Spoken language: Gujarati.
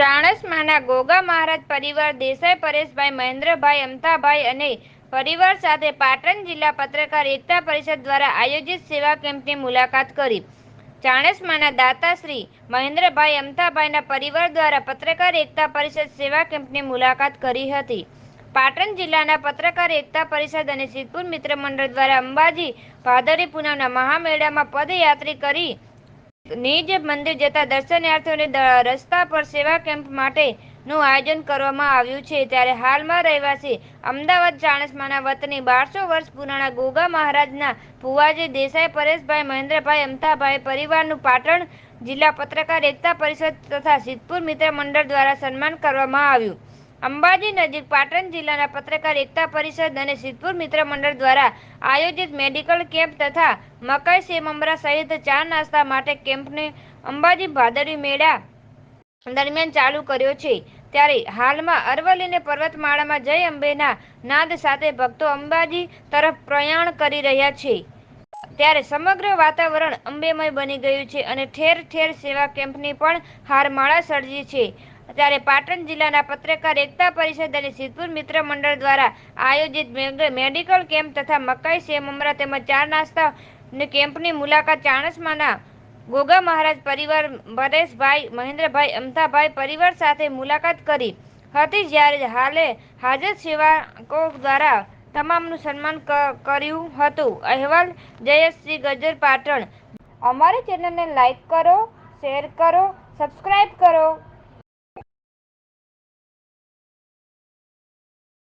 ચાણસ્માના ગોગા મહારાજ પરિવાર દેસાઈ, પરેશભાઈ, મહેન્દ્રભાઈ, અમથાભાઈ અને પરિવાર સાથે પાટણ જિલ્લા પત્રકાર એકતા પરિષદ દ્વારા આયોજિત સેવા કેમ્પની મુલાકાત કરી. ચાણસમાના દાતાશ્રી મહેન્દ્રભાઈ અમતાભાઈના પરિવાર દ્વારા પત્રકાર એકતા પરિષદ સેવા કેમ્પની મુલાકાત કરી હતી. પાટણ જિલ્લાના પત્રકાર એકતા પરિષદ અને સિદ્ધપુર મિત્ર મંડળ દ્વારા અંબાજી ભાદરી પૂનમના મહામેળામાં પદયાત્રી કરી નિજ મંદિર જતા દર્શનાર્થીઓને રસ્તા પર સેવા કેમ્પ માટેનું આયોજન કરવામાં આવ્યું છે. ત્યારે હાલમાં રહેવાસી અમદાવાદ ચાણસમાના વતની બારસો વર્ષ પુરાણા ગોગા મહારાજના ભુવાજી દેસાઈ, પરેશભાઈ મહેન્દ્રભાઈ અમતાભાઈ પરિવારનું પાટણ જિલ્લા પત્રકાર એકતા પરિષદ તથા સિદ્ધપુર મિત્ર મંડળ દ્વારા સન્માન કરવામાં આવ્યું. અંબાજી નજીક પાટણ જિલ્લાના પત્રકાર એકતા પરિષદ અને સિદ્ધપુર મિત્ર મંડળ દ્વારા આયોજિત મેડિકલ કેમ્પ તથા મકાઈ સેમમરા સહિત ચા નાસ્તા માટે કેમ્પને અંબાજી ભાદરવી મેળા દરમિયાન ચાલુ કર્યો છે. ત્યારે હાલમાં અરવલ્લીને પર્વતમાળામાં જય અંબેના નાદ સાથે ભક્તો અંબાજી તરફ પ્રયાણ કરી રહ્યા છે. ત્યારે સમગ્ર વાતાવરણ અંબેમય બની ગયું છે અને ઠેર ઠેર સેવા કેમ્પની પણ હારમાળા સર્જી છે. ત્યારે પાટણ જિલ્લાના પત્રકાર એકતા પરિષદ અને સિદ્ધપુર મિત્ર મંડળ દ્વારા આયોજિત મેડિકલ કેમ્પ તથા મકાઈ સેમ અમરા તેમજ ચા નાસ્તા કેમ્પની મુલાકાત ચાણસમાના ગોગા મહારાજ પરિવાર, પરેશભાઈ, મહેન્દ્રભાઈ અમતાભાઈ પરિવાર સાથે મુલાકાત કરી. હતી જ્યારે હાલે હાજર સેવકો દ્વારા તમામનું સન્માન કર્યું હતું. અહેવાલ જયશ્રી ગજર પાટણ. અમારી ચેનલને લાઈક કરો, શેર કરો સબસ્ક્રાઈબ કરો.